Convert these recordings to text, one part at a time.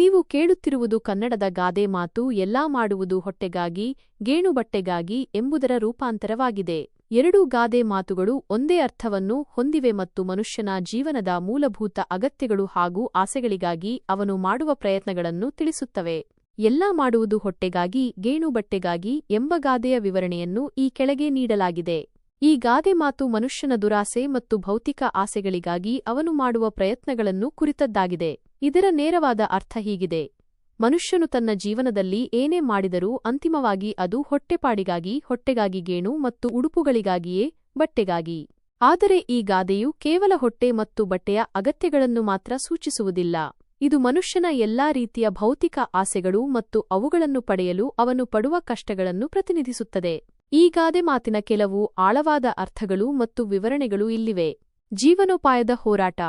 ನೀವು ಕೇಳುತ್ತಿರುವುದು ಕನ್ನಡದ ಗಾದೆ ಮಾತು, ಎಲ್ಲಾ ಮಾಡುವುದು ಹೊಟ್ಟೆಗಾಗಿ ಗೇಣು ಬಟ್ಟೆಗಾಗಿ ಎಂಬುದರ ರೂಪಾಂತರವಾಗಿದೆ. ಎರಡೂ ಗಾದೆ ಮಾತುಗಳು ಒಂದೇ ಅರ್ಥವನ್ನು ಹೊಂದಿವೆ ಮತ್ತು ಮನುಷ್ಯನ ಜೀವನದ ಮೂಲಭೂತ ಅಗತ್ಯಗಳು ಹಾಗೂ ಆಸೆಗಳಿಗಾಗಿ ಅವನು ಮಾಡುವ ಪ್ರಯತ್ನಗಳನ್ನು ತಿಳಿಸುತ್ತವೆ. ಎಲ್ಲಾ ಮಾಡುವುದು ಹೊಟ್ಟೆಗಾಗಿ ಗೇಣು ಬಟ್ಟೆಗಾಗಿ ಎಂಬ ಗಾದೆಯ ವಿವರಣೆಯನ್ನು ಈ ಕೆಳಗೆ ನೀಡಲಾಗಿದೆ. ಈ ಗಾದೆ ಮಾತು ಮನುಷ್ಯನ ದುರಾಸೆ ಮತ್ತು ಭೌತಿಕ ಆಸೆಗಳಿಗಾಗಿ ಅವನು ಮಾಡುವ ಪ್ರಯತ್ನಗಳನ್ನು ಕುರಿತದ್ದಾಗಿದೆ. ಇದರ ನೇರವಾದ ಅರ್ಥ ಹೀಗಿದೆ. ಮನುಷ್ಯನು ತನ್ನ ಜೀವನದಲ್ಲಿ ಏನೇ ಮಾಡಿದರೂ ಅಂತಿಮವಾಗಿ ಅದು ಹೊಟ್ಟೆಪಾಡಿಗಾಗಿ, ಹೊಟ್ಟೆಗಾಗಿ ಗೇಣು ಮತ್ತು ಉಡುಪುಗಳಿಗಾಗಿಯೇ ಬಟ್ಟೆಗಾಗಿ. ಆದರೆ ಈ ಗಾದೆಯು ಕೇವಲ ಹೊಟ್ಟೆ ಮತ್ತು ಬಟ್ಟೆಯ ಅಗತ್ಯಗಳನ್ನು ಮಾತ್ರ ಸೂಚಿಸುವುದಿಲ್ಲ. ಇದು ಮನುಷ್ಯನ ಎಲ್ಲಾ ರೀತಿಯ ಭೌತಿಕ ಆಸೆಗಳು ಮತ್ತು ಅವುಗಳನ್ನು ಪಡೆಯಲು ಅವನು ಪಡುವ ಕಷ್ಟಗಳನ್ನು ಪ್ರತಿನಿಧಿಸುತ್ತದೆ. ಈ ಗಾದೆ ಮಾತಿನ ಕೆಲವು ಆಳವಾದ ಅರ್ಥಗಳು ಮತ್ತು ವಿವರಣೆಗಳು ಇಲ್ಲಿವೆ. ಜೀವನೋಪಾಯದ ಹೋರಾಟ,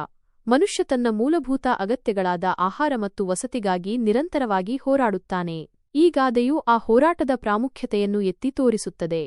ಮನುಷ್ಯ ತನ್ನ ಮೂಲಭೂತ ಅಗತ್ಯಗಳಾದ ಆಹಾರ ಮತ್ತು ವಸತಿಗಾಗಿ ನಿರಂತರವಾಗಿ ಹೋರಾಡುತ್ತಾನೆ. ಈ ಗಾದೆಯು ಆ ಹೋರಾಟದ ಪ್ರಾಮುಖ್ಯತೆಯನ್ನು ಎತ್ತಿ ತೋರಿಸುತ್ತದೆ.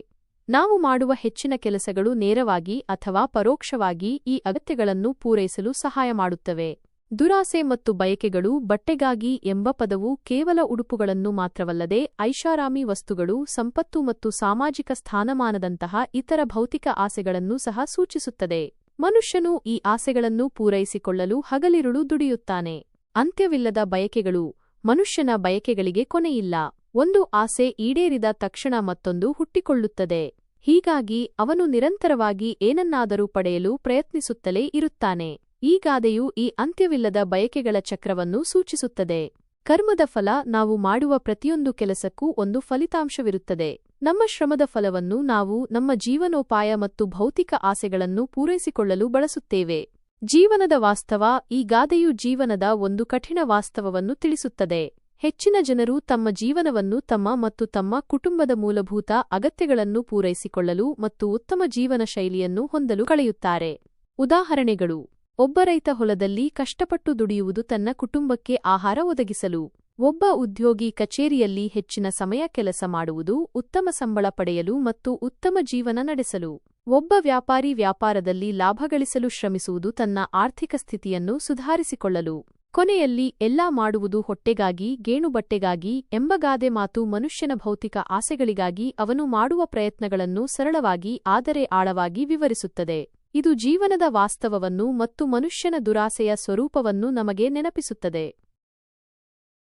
ನಾವು ಮಾಡುವ ಹೆಚ್ಚಿನ ಕೆಲಸಗಳು ನೇರವಾಗಿ ಅಥವಾ ಪರೋಕ್ಷವಾಗಿ ಈ ಅಗತ್ಯಗಳನ್ನು ಪೂರೈಸಲು ಸಹಾಯ ಮಾಡುತ್ತವೆ. ದುರಾಸೆ ಮತ್ತು ಬಯಕೆಗಳು ಬಟ್ಟೆಗಾಗಿ ಎಂಬ ಪದವು ಕೇವಲ ಉಡುಪುಗಳನ್ನು ಮಾತ್ರವಲ್ಲದೆ ಐಷಾರಾಮಿ ವಸ್ತುಗಳು, ಸಂಪತ್ತು ಮತ್ತು ಸಾಮಾಜಿಕ ಸ್ಥಾನಮಾನದಂತಹ ಇತರ ಭೌತಿಕ ಆಸೆಗಳನ್ನು ಸಹ ಸೂಚಿಸುತ್ತದೆ. ಮನುಷ್ಯನು ಈ ಆಸೆಗಳನ್ನು ಪೂರೈಸಿಕೊಳ್ಳಲು ಹಗಲಿರುಳು ದುಡಿಯುತ್ತಾನೆ. ಅಂತ್ಯವಿಲ್ಲದ ಬಯಕೆಗಳು ಮನುಷ್ಯನ ಬಯಕೆಗಳಿಗೆ ಕೊನೆಯಿಲ್ಲ. ಒಂದು ಆಸೆ ಈಡೇರಿದ ತಕ್ಷಣ ಮತ್ತೊಂದು ಹುಟ್ಟಿಕೊಳ್ಳುತ್ತದೆ. ಹೀಗಾಗಿ ಅವನು ನಿರಂತರವಾಗಿ ಏನನ್ನಾದರೂ ಪಡೆಯಲು ಪ್ರಯತ್ನಿಸುತ್ತಲೇ ಇರುತ್ತಾನೆ. ಈ ಗಾದೆಯು ಈ ಅಂತ್ಯವಿಲ್ಲದ ಬಯಕೆಗಳ ಚಕ್ರವನ್ನು ಸೂಚಿಸುತ್ತದೆ. ಕರ್ಮದ ಫಲ ನಾವು ಮಾಡುವ ಪ್ರತಿಯೊಂದು ಕೆಲಸಕ್ಕೂ ಒಂದು ಫಲಿತಾಂಶವಿರುತ್ತದೆ. ನಮ್ಮ ಶ್ರಮದ ಫಲವನ್ನು ನಾವು ನಮ್ಮ ಜೀವನೋಪಾಯ ಮತ್ತು ಭೌತಿಕ ಆಸೆಗಳನ್ನು ಪೂರೈಸಿಕೊಳ್ಳಲು ಬಳಸುತ್ತೇವೆ. ಜೀವನದ ವಾಸ್ತವ ಈ ಗಾದೆಯು ಜೀವನದ ಒಂದು ಕಠಿಣ ವಾಸ್ತವವನ್ನು ತಿಳಿಸುತ್ತದೆ. ಹೆಚ್ಚಿನ ಜನರು ತಮ್ಮ ಜೀವನವನ್ನು ತಮ್ಮ ಮತ್ತು ತಮ್ಮ ಕುಟುಂಬದ ಮೂಲಭೂತ ಅಗತ್ಯಗಳನ್ನು ಪೂರೈಸಿಕೊಳ್ಳಲು ಮತ್ತು ಉತ್ತಮ ಜೀವನ ಶೈಲಿಯನ್ನು ಹೊಂದಲು ಕಳೆಯುತ್ತಾರೆ. ಉದಾಹರಣೆಗಳು. ಒಬ್ಬ ರೈತ ಹೊಲದಲ್ಲಿ ಕಷ್ಟಪಟ್ಟು ದುಡಿಯುವುದು ತನ್ನ ಕುಟುಂಬಕ್ಕೆ ಆಹಾರ ಒದಗಿಸಲು. ಒಬ್ಬ ಉದ್ಯೋಗಿ ಕಚೇರಿಯಲ್ಲಿ ಹೆಚ್ಚಿನ ಸಮಯ ಕೆಲಸ ಮಾಡುವುದು ಉತ್ತಮ ಸಂಬಳ ಪಡೆಯಲು ಮತ್ತು ಉತ್ತಮ ಜೀವನ ನಡೆಸಲು. ಒಬ್ಬ ವ್ಯಾಪಾರಿ ವ್ಯಾಪಾರದಲ್ಲಿ ಲಾಭ ಗಳಿಸಲು ಶ್ರಮಿಸುವುದು ತನ್ನ ಆರ್ಥಿಕ ಸ್ಥಿತಿಯನ್ನು ಸುಧಾರಿಸಿಕೊಳ್ಳಲು. ಕೊನೆಯಲ್ಲಿ ಎಲ್ಲಾ ಮಾಡುವುದು ಹೊಟ್ಟೆಗಾಗಿ, ಗೇಣುಬಟ್ಟೆಗಾಗಿ ಎಂಬ ಗಾದೆ ಮಾತು ಮನುಷ್ಯನ ಭೌತಿಕ ಆಸೆಗಳಿಗಾಗಿ ಅವನು ಮಾಡುವ ಪ್ರಯತ್ನಗಳನ್ನು ಸರಳವಾಗಿ, ಆದರೆ ಆಳವಾಗಿ ವಿವರಿಸುತ್ತದೆ. ಇದು ಜೀವನದ ವಾಸ್ತವವನ್ನು ಮತ್ತು ಮನುಷ್ಯನ ದುರಾಸೆಯ ಸ್ವರೂಪವನ್ನು ನಮಗೆ ನೆನಪಿಸುತ್ತದೆ.